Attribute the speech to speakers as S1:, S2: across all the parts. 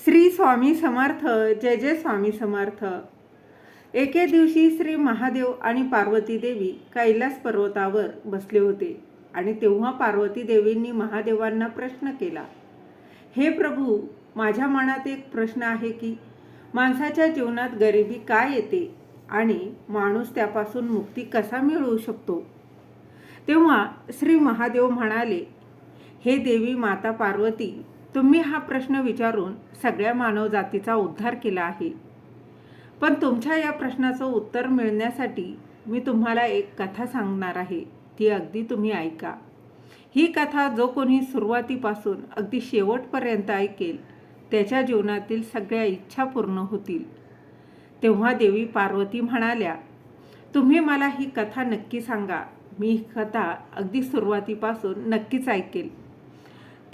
S1: श्री स्वामी समर्थ जय जय स्वामी समर्थ. एके दिवशी श्री महादेव आणि पार्वती देवी कैलास पर्वतावर बसले होते आणि तेव्हा पार्वती देवींनी महादेवांना प्रश्न केला. हे प्रभू माझ्या मनात एक प्रश्न आहे की माणसाच्या जीवनात गरिबी का येते आणि माणूस त्यापासून मुक्ती कसा मिळवू शकतो? तेव्हा श्री महादेव म्हणाले हे देवी माता पार्वती तुम्ही हा प्रश्न विचारून सगळ्या मानवजातीचा उद्धार केला आहे. पण तुमच्या या प्रश्नाचं उत्तर मिळण्यासाठी मी तुम्हाला एक कथा सांगणार आहे. ती अगदी तुम्ही ऐका. ही कथा जो कोणी सुरुवातीपासून अगदी शेवटपर्यंत ऐकेल त्याच्या जीवनातील सगळ्या इच्छा पूर्ण होतील. तेव्हा देवी पार्वती म्हणाल्या तुम्ही मला ही कथा नक्की सांगा. मी ही कथा अगदी सुरुवातीपासून नक्कीच ऐकेल.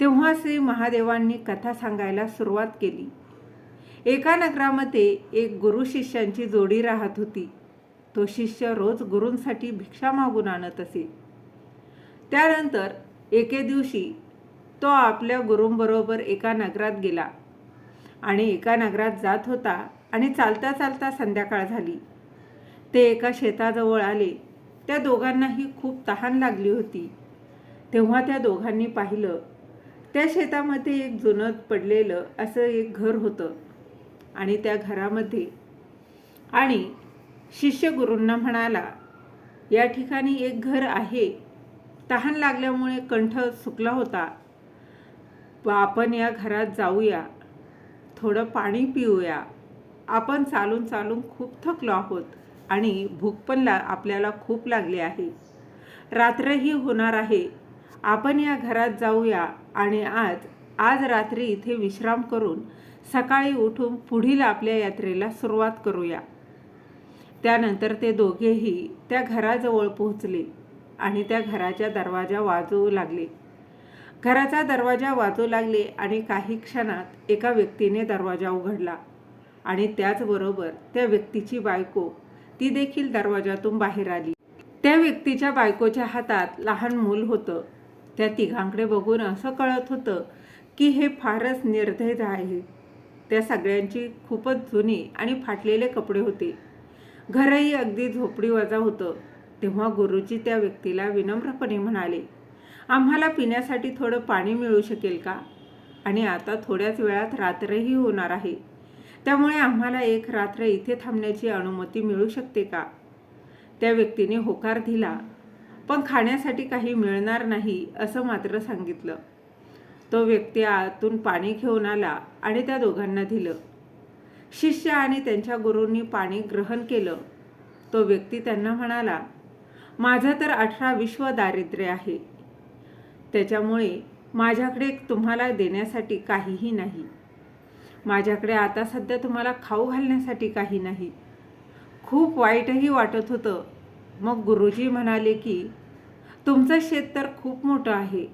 S1: तेव्हा श्री महादेवांनी कथा सांगायला सुरुवात केली. एका नगरामध्ये एक गुरु शिष्यांची जोडी राहत होती. तो शिष्य रोज गुरूंसाठी भिक्षा मागून आणत असे. त्यानंतर एके दिवशी तो आपल्या गुरूंबरोबर एका नगरात गेला आणि एका नगरात जात होता आणि चालता चालता संध्याकाळ झाली. ते एका शेताजवळ आले. त्या दोघांनाही खूप तहान लागली होती. तेव्हा त्या दोघांनी पाहिलं त्या शेतामध्ये एक जुनं पडलेलं असं एक घर होतं. आणि त्या घरामध्ये आणि शिष्य गुरूंना म्हणाला या ठिकाणी एक घर आहे. तहान लागल्यामुळे कंठ सुकला होता. व आपण या घरात जाऊया. थोडं पाणी पिऊया. आपण चालून चालून खूप थकलो आहोत आणि भूक पण ला आपल्याला खूप लागली आहे. रात्रही होणार आहे. आपण या घरात जाऊया आणि आज आज रात्री इथे विश्राम करून सकाळी उठून पुढील आपल्या यात्रेला सुरुवात करूया. त्यानंतर ते दोघेही त्या घराजवळ पोहोचले आणि त्या घराच्या दरवाजा वाजवू लागले. घराचा दरवाजा वाजू लागले आणि काही क्षणात एका व्यक्तीने दरवाजा उघडला आणि त्याचबरोबर त्या व्यक्तीची बायको ती देखील दरवाजातून बाहेर आली. त्या व्यक्तीच्या बायकोच्या हातात लहान मूल होतं. त्या तिघांकडे बघून असं कळत होतं की हे फारच निर्दय आहे. त्या सगळ्यांची खूपच जुनी आणि फाटलेले कपडे होते. घरही अगदी झोपडी वजा होतं. तेव्हा गुरुजी त्या व्यक्तीला विनम्रपणे म्हणाले आम्हाला पिण्यासाठी थोडं पाणी मिळू शकेल का? आणि आता थोड्याच वेळात रात्रही होणार आहे. त्यामुळे आम्हाला एक रात्र इथे थांबण्याची अनुमती मिळू शकते का? त्या व्यक्तीने होकार दिला पण खाण्यासाठी काही मिळणार नाही असं मात्र सांगितलं. तो व्यक्ती आतून पाणी घेऊन आला आणि त्या दोघांना दिलं. शिष्य आणि त्यांच्या गुरूंनी पाणी ग्रहण केलं. तो व्यक्ती त्यांना म्हणाला माझं तर अठरा विश्व दारिद्र्य आहे. त्याच्यामुळे माझ्याकडे तुम्हाला देण्यासाठी काहीही नाही. माझ्याकडे आता सध्या तुम्हाला खाऊ घालण्यासाठी काही नाही. खूप वाईटही वाटत होतं. मग गुरुजी म्हणाले की तुमचं शेत तर खूप मोठं आहे.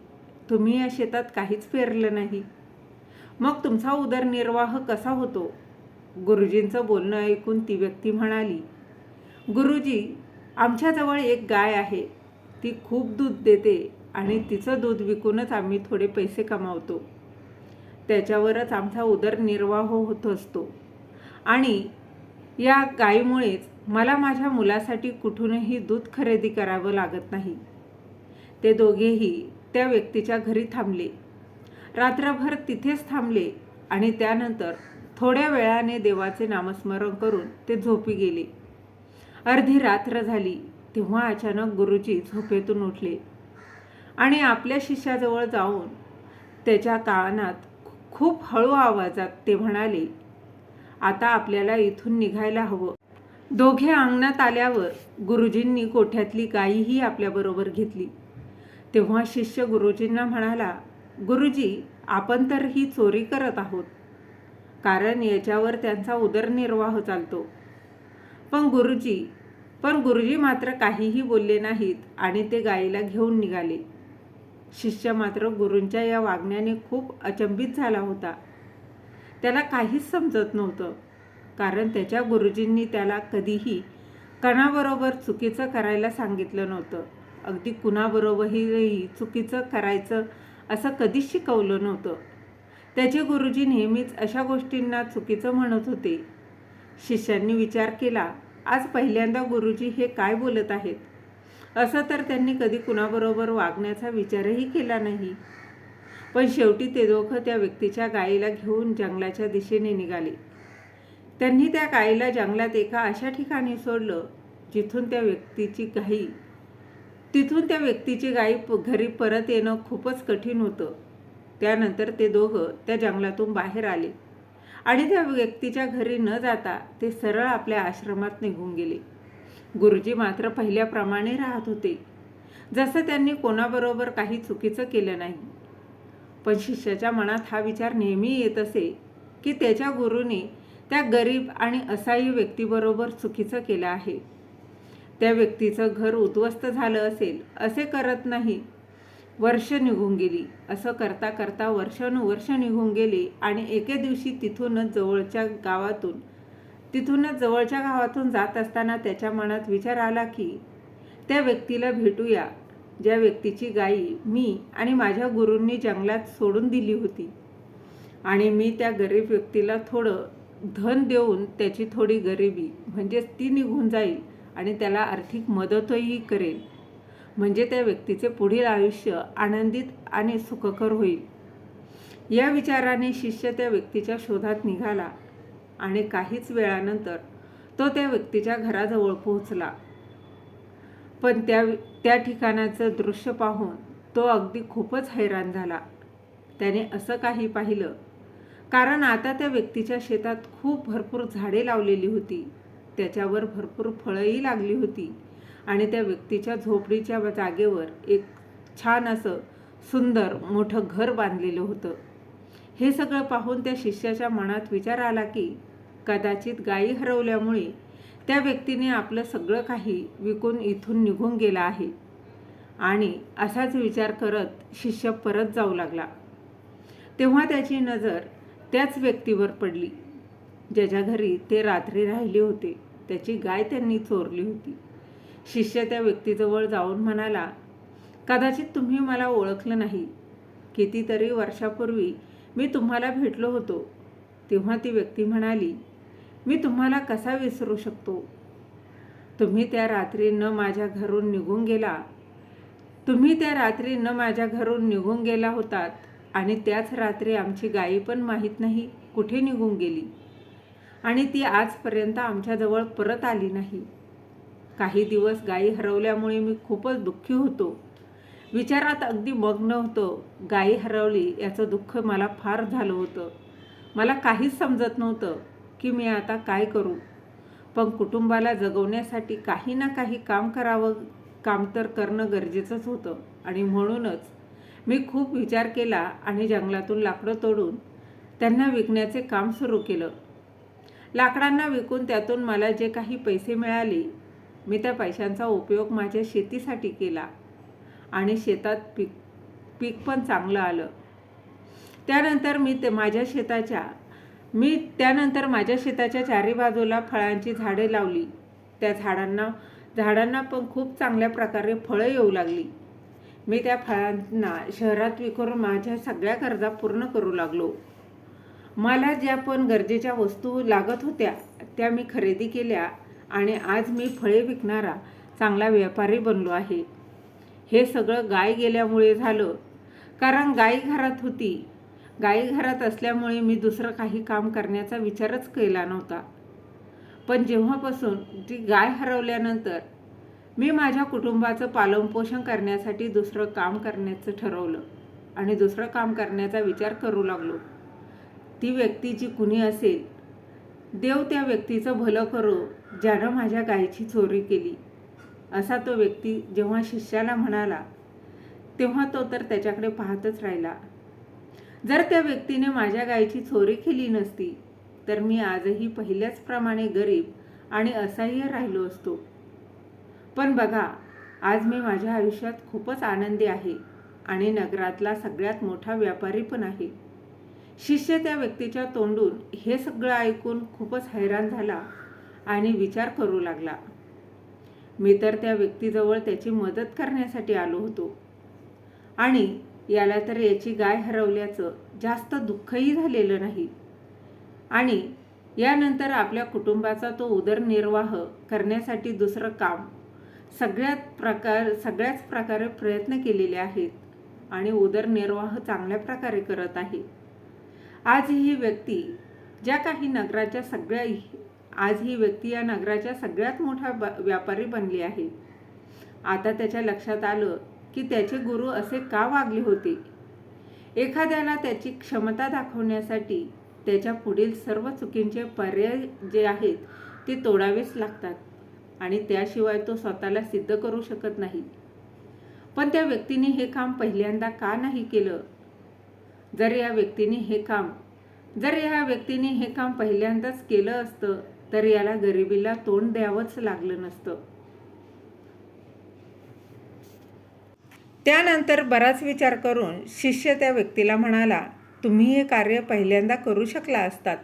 S1: तुम्ही या शेतात काहीच पेरलं नाही. मग तुमचा उदरनिर्वाह कसा होतो? गुरुजींचं बोलणं ऐकून ती व्यक्ती म्हणाली गुरुजी आमच्याजवळ एक गाय आहे. ती खूप दूध देते आणि तिचं दूध विकूनच आम्ही थोडे पैसे कमावतो. त्याच्यावरच आमचा उदरनिर्वाह होत असतो. आणि या गायीमुळेच मला माझ्या मुलासाठी कुठूनही दूध खरेदी करावं लागत नाही. ते दोघेही त्या व्यक्तीच्या घरी थांबले. रात्रभर तिथेच थांबले आणि त्यानंतर थोड्या वेळाने देवाचे नामस्मरण करून ते झोपी गेले. अर्धी रात्र झाली तेव्हा अचानक गुरुजी झोपेतून उठले आणि आपल्या शिष्याजवळ जाऊन त्याच्या कानात खूप हळू आवाजात ते म्हणाले आता आपल्याला इथून निघायला हवं. दोघे अंगणात आल्यावर गुरुजींनी कोठ्यातली गायीही आपल्याबरोबर घेतली. तेव्हा शिष्य गुरुजींना म्हणाला गुरुजी आपण तर ही चोरी करत आहोत. कारण याच्यावर त्यांचा उदरनिर्वाह चालतो. पण गुरुजी पण गुरुजी मात्र काहीही बोलले नाहीत आणि ते गायीला घेऊन निघाले. शिष्य मात्र गुरूंच्या या वागण्याने खूप अचंबित झाला होता. त्याला काहीच समजत नव्हतं. कारण त्याच्या गुरुजींनी त्याला कधीही कणाबरोबर चुकीचं करायला सांगितलं नव्हतं. अगदी कुणाबरोबरही चुकीचं करायचं असं कधीच शिकवलं नव्हतं. त्याचे गुरुजी नेहमीच अशा गोष्टींना चुकीचं म्हणत होते. शिष्यांनी विचार केला आज पहिल्यांदा गुरुजी हे काय बोलत आहेत असं तर त्यांनी कधी कुणाबरोबर वागण्याचा विचारही केला नाही. पण शेवटी ते दोघं त्या व्यक्तीच्या गायीला घेऊन जंगलाच्या दिशेने निघाले. त्यांनी त्या गायीला जंगलात एका अशा ठिकाणी सोडलं जिथून त्या व्यक्तीची गाई तिथून त्या व्यक्तीची गाई घरी परत येणं खूपच कठीण होतं. त्यानंतर ते दोघं त्या जंगलातून बाहेर आले आणि त्या व्यक्तीच्या घरी न जाता ते सरळ आपल्या आश्रमात निघून गेले. गुरुजी मात्र पहिल्याप्रमाणे राहत होते. जसं त्यांनी कोणाबरोबर काही चुकीचं केलं नाही पण शिष्याच्या मनात हा विचार नेहमी येत असे की त्याच्या गुरुने त्या गरीब आणि असहाय्य व्यक्तीबरोबर चुकीचं केलं आहे. त्या व्यक्तीचं घर उद्ध्वस्त झालं असेल असे करत नाही. वर्ष निघून गेली. असं करता करता वर्षानुवर्ष निघून गेली आणि एके दिवशी तिथूनच जवळच्या गावातून तिथूनच जवळच्या गावातून जात असताना त्याच्या मनात विचार आला की त्या व्यक्तीला भेटूया. ज्या व्यक्तीची गाई मी आणि माझ्या गुरूंनी जंगलात सोडून दिली होती. आणि मी त्या गरीब व्यक्तीला थोडं धन देऊन त्याची थोडी गरिबी म्हणजेच ती निघून जाईल आणि त्याला आर्थिक मदतही करेल. म्हणजे त्या व्यक्तीचे पुढील आयुष्य आनंदित आणि सुखकर होईल. या विचाराने शिष्य त्या व्यक्तीच्या शोधात निघाला आणि काहीच वेळानंतर तो त्या व्यक्तीच्या घराजवळ पोहोचला. पण त्या त्या ठिकाणाचं दृश्य पाहून तो अगदी खूपच हैराण झाला. त्याने असं काही पाहिलं. कारण आता त्या व्यक्तीच्या शेतात खूप भरपूर झाडे लावलेली होती. त्याच्यावर भरपूर फळंही लागली होती. आणि त्या व्यक्तीच्या झोपडीच्या जागेवर एक छान असं सुंदर मोठं घर बांधलेलं होतं. हे सगळं पाहून त्या शिष्याच्या मनात विचार आला की कदाचित गायी हरवल्यामुळे त्या व्यक्तीने आपलं सगळं काही विकून इथून निघून गेला आहे. आणि असाच विचार करत शिष्य परत जाऊ लागला. तेव्हा त्याची नजर त्याच व्यक्तीवर पडली. ज्याच्या घरी ते रात्री राहिले होते त्याची गाय त्यांनी चोरली होती. शिष्य त्या व्यक्तीजवळ जाऊन म्हणाला कदाचित तुम्ही मला ओळखलं नाही. कितीतरी वर्षापूर्वी मी तुम्हाला भेटलो होतो. तेव्हा ती व्यक्ती म्हणाली मी तुम्हाला कसा विसरू शकतो? तुम्ही त्या रात्री न माझ्या घरून निघून गेला. तुम्ही त्या रात्री न माझ्या घरून निघून गेला होतात आणि त्याच रात्री आमची गायी पण माहीत नाही कुठे निघून गेली. आणि ती आजपर्यंत आमच्याजवळ परत आली नाही. काही दिवस गायी हरवल्यामुळे मी खूपच दुःखी होतो. विचारात अगदी मग्न होतो. गायी हरवली याचं दुःख मला फार झालं होतं. मला काहीच समजत नव्हतं. की मी आता काय करू? पण कुटुंबाला जगवण्यासाठी काही ना काही काम करावं काम तर करणं गरजेचंच होतं. आणि म्हणूनच मी खूप विचार केला आणि जंगलातून लाकडं तोडून त्यांना विकण्याचे काम सुरू केलं. लाकडांना विकून त्यातून मला जे काही पैसे मिळाले मी त्या पैशांचा उपयोग माझ्या शेतीसाठी केला. आणि शेतात पीक पीक पण चांगलं आलं. त्यानंतर मी ते माझ्या शेताच्या मी त्यानंतर माझ्या शेताच्या चारी बाजूला फळांची झाडे लावली. त्या झाडांना झाडांना पण खूप चांगल्या प्रकारे फळं येऊ लागली. मी त्या फळांना शहरात विकून माझ्या सगळ्या गरजा पूर्ण करू लागलो. मला ज्या पण गरजेच्या वस्तू लागत होत्या त्या मी खरेदी केल्या आणि आज मी फळे विकणारा चांगला व्यापारी बनलो आहे. हे सगळं गाय गेल्यामुळे झालं. कारण गाय घरात होती. गाई घरात असल्यामुळे मी दुसरं काही काम करण्याचा विचारच केला नव्हता. पण जेव्हापासून ती गाय हरवल्यानंतर मी माझ्या कुटुंबाचं पालनपोषण करण्यासाठी दुसरं काम करण्याचं ठरवलं आणि दुसरं काम करण्याचा विचार करू लागलो. ती व्यक्ती जी कुणी असेल देव त्या व्यक्तीचं भलं करो ज्यानं माझ्या गायीची चोरी केली असा तो व्यक्ती जेव्हा शिष्याला म्हणाला तेव्हा तो तर त्याच्याकडे पाहतच राहिला. जर त्या व्यक्तीने माझ्या गायीची चोरी केली नसती तर मी आजही पहिल्याचप्रमाणे गरीब आणि असह्य राहिलो असतो. पण बघा आज मी माझ्या आयुष्यात खूपच आनंदी आहे आणि नगरातला सगळ्यात मोठा व्यापारी पण आहे. शिष्य त्या व्यक्तीच्या तोंडून हे सगळं ऐकून खूपच हैराण झाला आणि विचार करू लागला. मी तर त्या व्यक्तीजवळ त्याची मदत करण्यासाठी आलो होतो. आणि याला तर याची गाय हरवल्याचं जास्त दुःखही झालेलं नाही. आणि यानंतर आपल्या कुटुंबाचा तो उदरनिर्वाह करण्यासाठी दुसरं काम सगळ्यात प्रकार सगळ्याच प्रकारे प्रयत्न केलेले आहेत आणि उदरनिर्वाह चांगल्या प्रकारे करत आहे. आज ही व्यक्ती ज्या काही नगराच्या सगळ्या आज ही व्यक्ती या नगराच्या सगळ्यात मोठा ब व्यापारी बनली आहे. आता त्याच्या लक्षात आलं की त्याचे गुरु असे का वागले होते? एखाद्याला त्याची क्षमता दाखवण्यासाठी त्याच्या पुढील सर्व चुकींचे पर्याय जे आहेत ते तोडावेच लागतात आणि त्याशिवाय तो स्वतःला सिद्ध करू शकत नाही. पण त्या व्यक्तीने हे काम पहिल्यांदा का नाही केलं? जर या व्यक्तीने हे काम जर या व्यक्तीने हे काम पहिल्यांदाच केलं असतं तर याला गरिबीला तोंड द्यावंच लागलं नसतं. त्यानंतर बराच विचार करून शिष्य त्या व्यक्तीला म्हणाला तुम्ही हे कार्य पहिल्यांदा करू शकला असतात.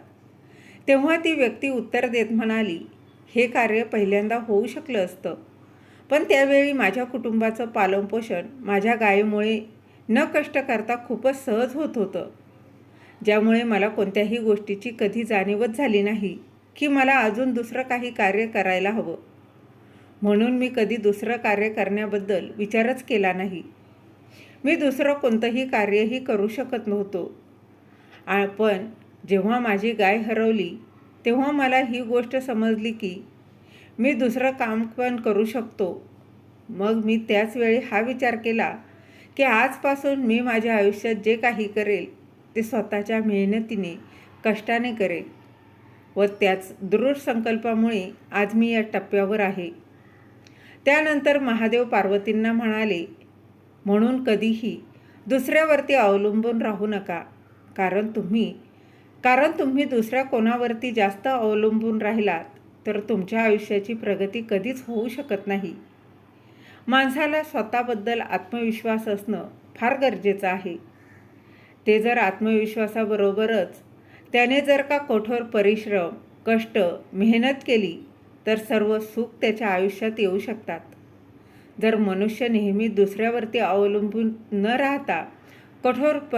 S1: तेव्हा ती व्यक्ती उत्तर देत म्हणाली हे कार्य पहिल्यांदा होऊ शकलं असतं. पण त्यावेळी माझ्या कुटुंबाचं पालनपोषण माझ्या गायीमुळे न कष्ट करता खूपच सहज होत होतं. ज्यामुळे मला कोणत्याही गोष्टीची कधी जाणीवच झाली नाही की मला अजून दुसरं काही कार्य करायला हवं. म्हणून मी कधी दुसरं कार्य करण्याबद्दल विचारच केला नाही. मी दुसरं कोणतंही कार्यही करू शकत नव्हतो. पण जेव्हा माझी गाय हरवली तेव्हा मला ही गोष्ट समजली की मी दुसरं काम पण करू शकतो. मग मी त्याच वेळी हा विचार केला की आजपासून मी माझ्या आयुष्यात जे काही करेल ते स्वतःच्या मेहनतीने कष्टाने करेल व त्याच दृढ संकल्पामुळे आज मी या टप्प्यावर आहे. त्यानंतर महादेव पार्वतींना म्हणाले म्हणून कधीही दुसऱ्यावरती अवलंबून राहू नका कारण तुम्ही कारण तुम्ही दुसऱ्या कोणावरती जास्त अवलंबून राहिलात तर तुमच्या आयुष्याची प्रगती कधीच होऊ शकत नाही. माणसाला स्वतःबद्दल आत्मविश्वास असणं फार गरजेचं आहे. ते जर आत्मविश्वासाबरोबरच त्याने जर का कठोर परिश्रम कष्ट मेहनत केली तर सर्व सुख त्याच्या आयुष्यात येऊ शकतात. जर मनुष्य नेहमी दुसऱ्यावरती अवलंबून न राहता कठोर प